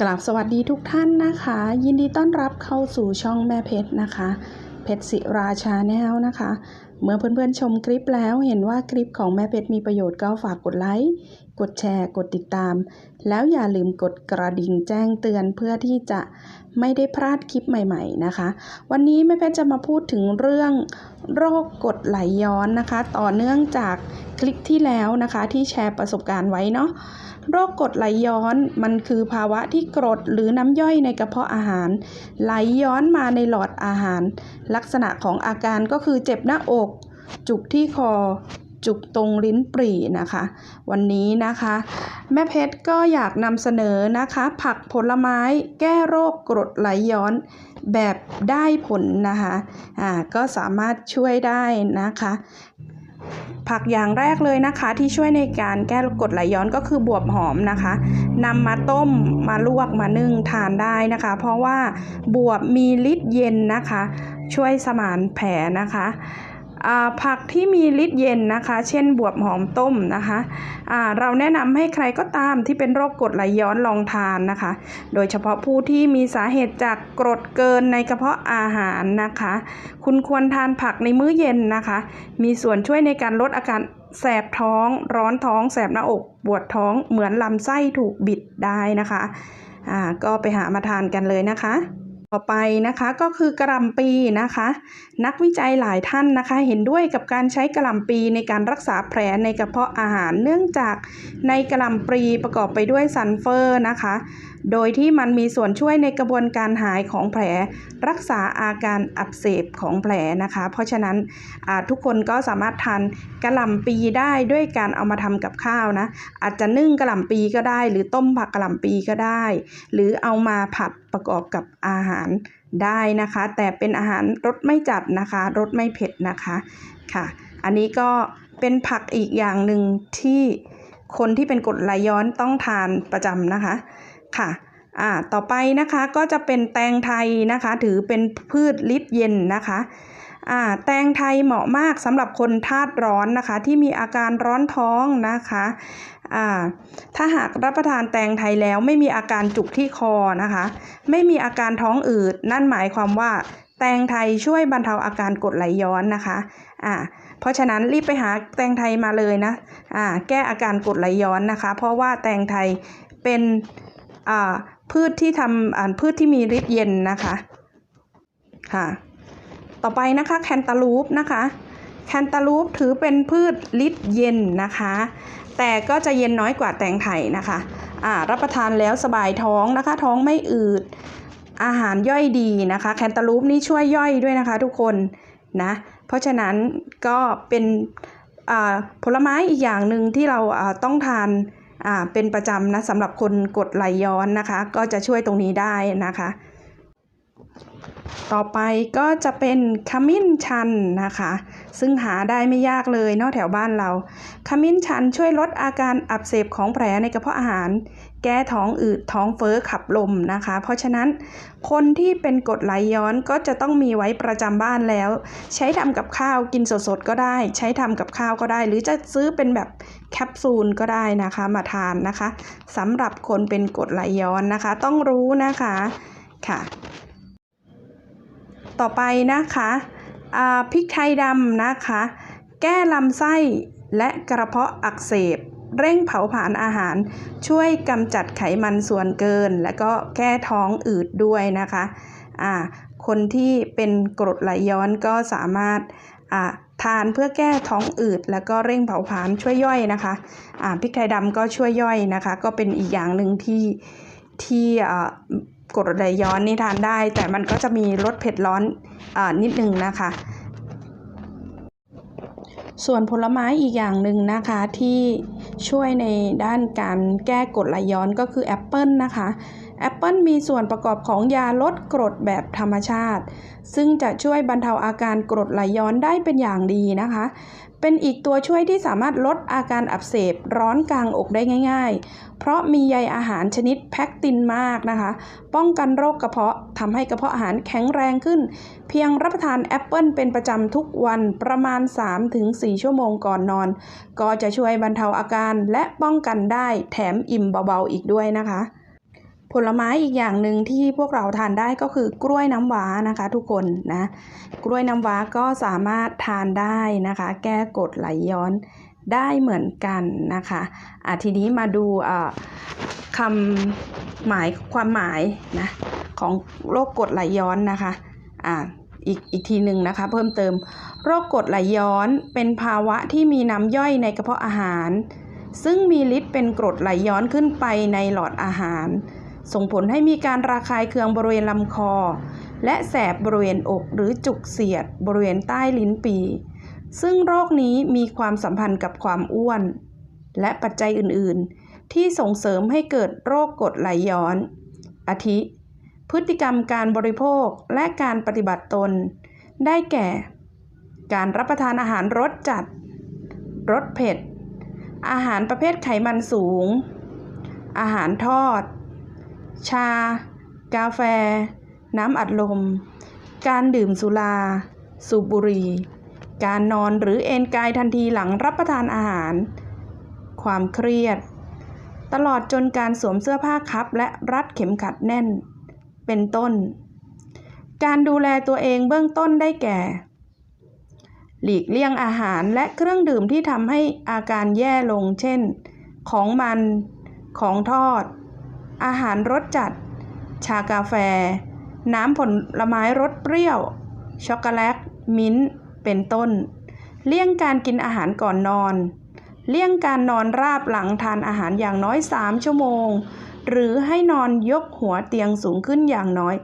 กราบสวัสดีทุกท่านนะคะ ยินดีต้อนรับเข้าสู่ช่องแม่เพชรนะคะ เพชรศิราชาแนลนะคะ เมื่อเพื่อนๆชมคลิปแล้วเห็นว่าคลิปของแม่เพชรมีประโยชน์ก็ฝากกดไลค์ กดแชร์ กดติดตาม แล้วอย่าลืมกดกระดิ่งแจ้งเตือนเพื่อที่จะไม่ได้พลาดคลิปใหม่ๆนะคะ วันนี้แม่เพชรจะมาพูดถึงเรื่องโรคกรดไหลย้อนนะคะ ต่อเนื่องจากคลิปที่แล้วนะคะที่แชร์ประสบการณ์ไว้เนาะโรคกรดไหลย้อนมันคือภาวะที่กรดหรือน้ำย่อยในกระเพาะอาหาร ไหลย้อนมาในหลอดอาหาร ลักษณะของอาการก็คือเจ็บหน้าอก จุกที่คอ จุกตรงลิ้นปรีนะคะ วันนี้นะคะ แม่เพชรก็อยากนำเสนอนะคะ ผักผลไม้แก้โรคกรดไหลย้อนแบบได้ผลนะคะอ่าก็สามารถช่วยได้นะคะผักอย่างแรกเลยนะคะที่ช่วยในการแก้กรดไหลย้อนก็คือบวบหอมนะคะนำมาต้มมาลวกมานึ่งทานได้นะคะ เพราะว่าบวบมีฤทธิ์เย็นนะคะ ช่วยสมานแผลนะคะ ผักที่มีฤทธิ์เย็นนะคะ เช่นบวบหอมต้มนะคะอ่าเราแนะนำให้ใครก็ตามที่เป็นโรคกรดไหลย้อนลองทานนะคะ โดยเฉพาะผู้ที่มีสาเหตุจากกรดเกินในกระเพาะอาหารนะคะ คุณควรทานผักในมื้อเย็นนะคะ มีส่วนช่วยในการลดอาการแสบท้อง ร้อนท้อง แสบหน้าอก ปวดท้องเหมือนลำไส้ถูกบิดได้นะคะ อ่า ก็ไปหามาทานกันเลยนะคะ ต่อไปนะคะก็คือกระลำปีนะคะ นักวิจัยหลายท่านนะคะ เห็นด้วยกับการใช้กระลำปีในการรักษาแผลในกระเพาะอาหาร เนื่องจากในกระลำปีประกอบไปด้วยซัลเฟอร์นะคะ โดยที่มันมีส่วนช่วยในกระบวนการหายของแผล รักษาอาการอักเสบของแผลนะคะ เพราะฉะนั้นทุกคนก็สามารถทานกระหล่ำปีได้ด้วยการเอามาทำกับข้าวนะ อาจจะนึ่งกระหล่ำปีก็ได้ หรือต้มผักกระหล่ำปีก็ได้ หรือเอามาผัดประกอบกับอาหารได้นะคะ แต่เป็นอาหารรสไม่จัดนะคะรสไม่เผ็ดนะคะค่ะ อันนี้ก็เป็นผักอีกอย่างหนึ่งที่คนที่เป็นกรดไหลย้อนต้องทานประจำนะคะ ค่ะอ่าต่อไปนะคะก็จะเป็นแตงไทยนะคะ ถือเป็นพืชลิดเย็นนะคะอ่าแตงไทยเหมาะมากสำหรับคนธาตุร้อนนะคะ ที่มีอาการร้อนท้องนะคะอ่าถ้าหากรับประทานแตงไทยแล้วไม่มีอาการจุกที่คอนะคะ ไม่มีอาการท้องอืด นั่นหมายความว่าแตงไทยช่วยบรรเทาอาการกรดไหลย้อนนะคะอ่าเพราะฉะนั้นรีบไปหาแตงไทยมาเลยนะอ่าแก้อาการกรดไหลย้อนนะคะ เพราะว่าแตงไทยเป็น พืชที่ทำพืชที่มีฤทธิ์เย็นนะคะค่ะต่อไปนะคะแคนตาลูปนะคะแคนตาลูปถือเป็นพืชฤทธิ์เย็นนะคะ แต่ก็จะเย็นน้อยกว่าแตงไทยนะคะอ่ารับประทานแล้วสบายท้องนะคะ ท้องไม่อืดอาหารย่อยดีนะคะแคนตาลูปนี่ช่วยย่อยด้วยนะคะทุกคนนะเพราะฉะนั้นก็เป็นผลไม้อีกอย่างหนึ่งที่เราต้องทาน เป็นประจำนะสำหรับคนกดไหลย้อนนะคะ ก็จะช่วยตรงนี้ได้นะคะ ต่อไปก็จะเป็นขมิ้นชันนะคะ ซึ่งหาได้ไม่ยากเลยเนอกแถวบ้านเราขมิ้นชันช่วยลดอาการอักเสบของแผลในกระเพาะอาหาร แก้ท้องอืดท้องเฟ้อขับลมนะคะ เพราะฉะนั้นคนที่เป็นกรดไหลย้อนก็จะต้องมีไว้ประจำบ้านแล้ว ใช้ทำกับข้าวกินสดๆก็ได้ ใช้ทำกับข้าวก็ได้ หรือจะซื้อเป็นแบบแคปซูลก็ได้นะคะมาทานนะคะสำหรับคนเป็นกรดไหลย้อนนะคะ ต้องรู้นะคะค่ะ ต่อไปนะคะอ่าพริกไทยดำนะคะ แก้ลำไส้และกระเพาะอักเสบ เร่งเผาผลาญอาหาร ช่วยกำจัดไขมันส่วนเกิน และก็แก้ท้องอืดด้วยนะคะอ่าคนที่เป็นกรดไหลย้อนก็สามารถอ่าทานเพื่อแก้ท้องอืด แล้วก็เร่งเผาผลาญช่วยย่อยนะคะอ่าพริกไทยดำก็ช่วยย่อยนะคะ ก็เป็นอีกอย่างหนึ่งที่ที่อ่ากรดไหลย้อนนี่ทานได้ แต่มันก็จะมีรสเผ็ดร้อนอานิดนึงนะคะส่วนผลไม้อีกอย่างหนึ่งนะคะที่ ช่วยในด้านการแก้กรดไหลย้อนก็คือแอปเปิลนะคะ แอปเปิลมีส่วนประกอบของยาลดกรดแบบธรรมชาติ ซึ่งจะช่วยบรรเทาอาการกรดไหลย้อนได้เป็นอย่างดีนะคะ เป็นอีกตัวช่วยที่สามารถลดอาการอักเสบร้อนกลางอกได้ง่าย ๆ เพราะมีใยอาหารชนิดแพคตินมากนะคะ ป้องกันโรคกระเพาะทำให้กระเพาะอาหารแข็งแรงขึ้น เพียงรับประทานแอปเปิลเป็นประจำทุกวันประมาณ 3-4 ชั่วโมงก่อนนอน ก็จะช่วยบรรเทาอาการและป้องกันได้แถมอิ่มเบาๆอีกด้วยนะคะ ผลไม้อีกอย่างหนึ่งที่พวกเราทานได้ก็คือกล้วยน้ำว้านะคะ ทุกคนนะกล้วยน้ำว้าก็สามารถทานได้นะคะ แก้กรดไหลย้อนได้เหมือนกันนะคะอะทีนี้มาดูอ่าคำหมายความหมายนะของโรคกรดไหลย้อนนะคะอ่าอีกอีกทีหนึ่งนะคะ เพิ่มเติม โรคกรดไหลย้อนเป็นภาวะที่มีน้ำย่อยในกระเพาะอาหาร ซึ่งมีฤทธิ์เป็นกรดไหลย้อนขึ้นไปในหลอดอาหาร ส่งผลให้มีการระคายเคืองบริเวณลำคอ และแสบบริเวณอกหรือจุกเสียด บริเวณใต้ลิ้นปี ซึ่งโรคนี้มีความสัมพันธ์กับความอ้วน และปัจจัยอื่นๆ ที่ส่งเสริมให้เกิดโรคกรดไหลย้อน อาทิ พฤติกรรมการบริโภคและการปฏิบัติตน ได้แก่ การรับประทานอาหารรสจัด รสเผ็ด อาหารประเภทไขมันสูง อาหารทอด ชา กาแฟ น้ำอัดลม การดื่มสุรา สูบบุหรี่ การนอนหรือเอนกายทันทีหลังรับประทานอาหาร ความเครียด ตลอดจนการสวมเสื้อผ้าคับและรัดเข็มขัดแน่น เป็นต้น การดูแลตัวเองเบื้องต้นได้แก่ หลีกเลี่ยงอาหารและเครื่องดื่มที่ทำให้อาการแย่ลง เช่น ของมัน ของทอด อาหารรสจัด ชากาแฟ น้ำผลไม้รสเปรี้ยว ช็อกโกแลต มิ้นท์ เป็นต้น เลี่ยงการกินอาหารก่อนนอน เลี่ยงการนอนราบหลังทานอาหารอย่างน้อย 3 ชั่วโมง หรือให้นอนยกหัวเตียงสูงขึ้นอย่างน้อย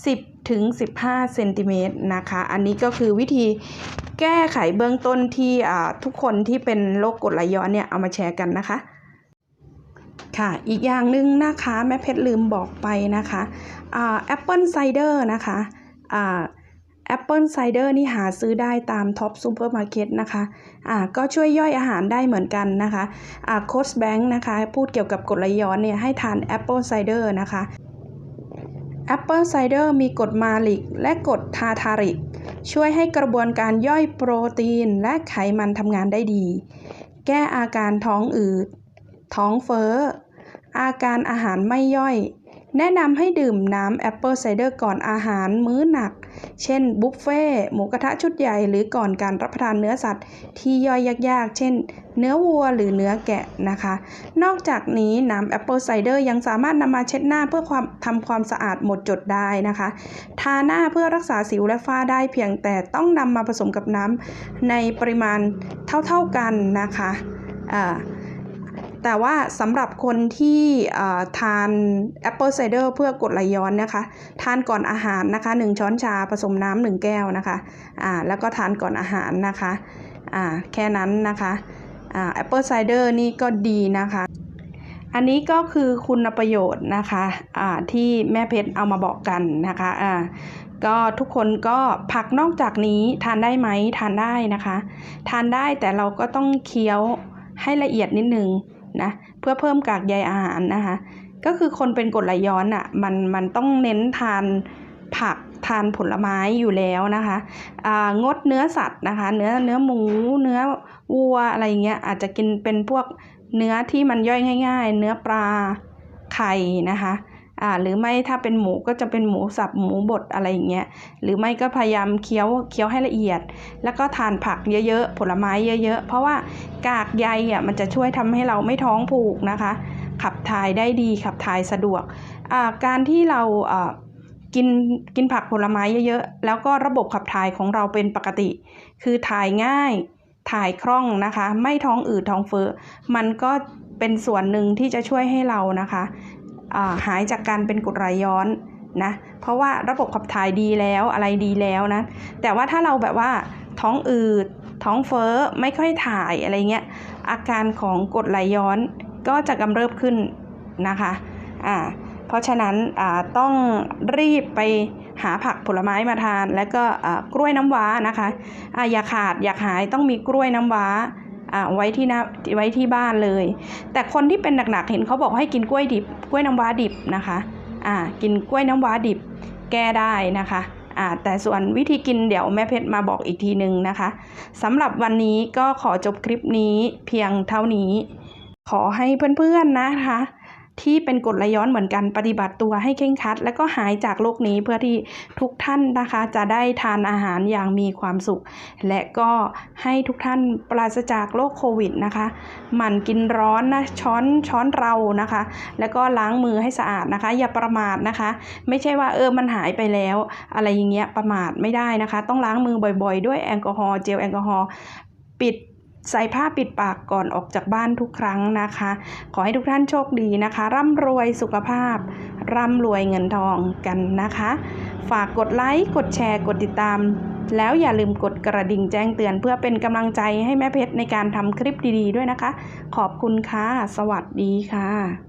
10ถึง15เซนติเมตรนะคะ อันนี้ก็คือวิธีแก้ไขเบื้องต้นที่ทุกคนที่เป็นโรคกรดไหลย้อนเนี่ยเอามาแชร์กันนะคะ ค่ะ อีกอย่างหนึ่งนะคะแม่เพชรลืมบอกไปนะคะแอปเปิลไซเดอร์นะคะแอปเปิลไซเดอร์นี่หาซื้อได้ตามท็อปซูเปอร์มาร์เก็ตนะคะอ่าก็ช่วยย่อยอาหารได้เหมือนกันนะคะอ่าโค้ชแบงค์นะคะ พูดเกี่ยวกับกรดไหลย้อนเนี่ยให้ทานแอปเปิลไซเดอร์นะคะแอปเปิลไซเดอร์มีกรดมาลิก และกรดทาทาริก ช่วยให้กระบวนการย่อยโปรตีนและไขมันทำงานได้ดี แก้อาการท้องอืด ท้องเฟ้อ อาการอาหารไม่ย่อย แนะนำให้ดื่มน้ำแอปเปิลไซเดอร์ก่อนอาหารมื้อหนัก เช่นบุฟเฟ่ต์หมูกระทะชุดใหญ่หรือก่อนการรับประทานเนื้อสัตว์ที่ย่อยยากๆ เช่น เนื้อวัวหรือเนื้อแกะนะคะ นอกจากนี้น้ำแอปเปิลไซเดอร์ยังสามารถนำมาเช็ดหน้าเพื่อความทำความสะอาดหมดจดได้นะคะ ทาหน้าเพื่อรักษาสิวและฝ้าได้เพียงแต่ต้องนำมาผสมกับน้ำในปริมาณเท่าๆกันนะคะอ่า แต่ว่าสำหรับคนที่ทานแอปเปิลไซเดอร์เพื่อกดไหลย้อนนะคะ ทานก่อนอาหารนะคะ 1 ช้อนชาผสมน้ำ1แก้วนะคะอ่าแล้วก็ทานก่อนอาหารนะคะอ่าแค่นั้นนะคะอ่าแอปเปิลไซเดอร์นี่ก็ดีนะคะ อันนี้ก็คือคุณประโยชน์นะคะอ่าที่แม่เพชรเอามาบอกกันนะคะอ่าก็ทุกคนก็ผักนอกจากนี้ทานได้ไหมทานได้นะคะ ทานได้แต่เราก็ต้องเคี้ยวให้ละเอียดนิดนึง นะเพื่อเพิ่มกากใยอาหารนะคะ ก็คือคนเป็นกรดไหลย้อนอะมันมันต้องเน้นทานผักทานผลไม้อยู่แล้วนะคะงดเนื้อสัตว์นะคะ เนื้อเนื้อหมูเนื้อวัวอะไรเงี้ยอาจจะกินเป็นพวกเนื้อที่มันย่อยง่าย ๆ เนื้อปลาไข่นะคะ อ่าหรือไม่ถ้าเป็นหมูก็จะเป็นหมูสับหมูบดอะไรอย่างเงี้ยหรือไม่ก็พยายามเคี้ยวเคี้ยวให้ละเอียด แล้วก็ทานผักเยอะๆ ผลไม้เยอะๆ เพราะว่ากากใยอะมันจะช่วยทำให้เราไม่ท้องผูกนะคะ ขับถ่ายได้ดีขับถ่ายสะดวกอ่าการที่เราอ่ากินกินผักผลไม้เยอะๆ แล้วก็ระบบขับถ่ายของเราเป็นปกติ คือถ่ายง่ายถ่ายคล่องนะคะ ไม่ท้องอืดท้องเฟ้อมันก็เป็นส่วนหนึ่งที่จะช่วยให้เรานะคะ หายจากการเป็นกรดไหลย้อนนะเพราะว่าระบบขับถ่ายดีแล้วอะไรดีแล้วนะ แต่ว่าถ้าเราแบบว่าท้องอืดท้องเฟ้อไม่ค่อยถ่ายอะไรเงี้ยอาการของกรดไหลย้อนก็จะกำเริบขึ้นนะคะอ่าเพราะฉะนั้นต้องรีบไปหาผักผลไม้มาทาน แล้วก็กล้วยน้ำว้านะคะอ่าอย่าขาดอย่าหายต้องมีกล้วยน้ำว้า ไว้ที่หน้าไว้ที่บ้านเลย แต่คนที่เป็นหนักๆเห็นเขาบอกให้กินกล้วยดิบ กล้วยน้ำว้าดิบนะคะอ่ากินกล้วยน้ำว้าดิบแก้ได้นะคะอ่าแต่ส่วนวิธีกินเดี๋ยวแม่เพชรมาบอกอีกทีหนึ่งนะคะสำหรับวันนี้ก็ขอจบคลิปนี้เพียงเท่านี้ ขอให้เพื่อนๆนะคะ ที่เป็นกรดไหลย้อนเหมือนกันปฏิบัติตัวให้เคร่งคัด และก็หายจากโรคนี้เพื่อที่ทุกท่านนะคะ จะได้ทานอาหารอย่างมีความสุข และก็ให้ทุกท่านปราศจากโรคโควิดนะคะหมั่นกินร้อนนะช้อนช้อนเรานะคะ แล้วก็ล้างมือให้สะอาดนะคะ อย่าประมาทนะคะ ไม่ใช่ว่าเออมันหายไปแล้ว อะไรอย่างเงี้ยประมาทไม่ได้นะคะ ต้องล้างมือบ่อย ๆ ด้วยแอลกอฮอล์เจลแอลกอฮอล์ปิด ใส่ผ้าปิดปากก่อนออกจากบ้านทุกครั้งนะคะ ขอให้ทุกท่านโชคดีนะคะ ร่ำรวยสุขภาพ ร่ำรวยเงินทองกันนะคะ ฝากกดไลค์ กดแชร์ กดติดตาม แล้วอย่าลืมกดกระดิ่งแจ้งเตือนเพื่อเป็นกำลังใจให้แม่เพชรในการทำคลิปดีๆด้วยนะคะ ขอบคุณค่ะ สวัสดีค่ะ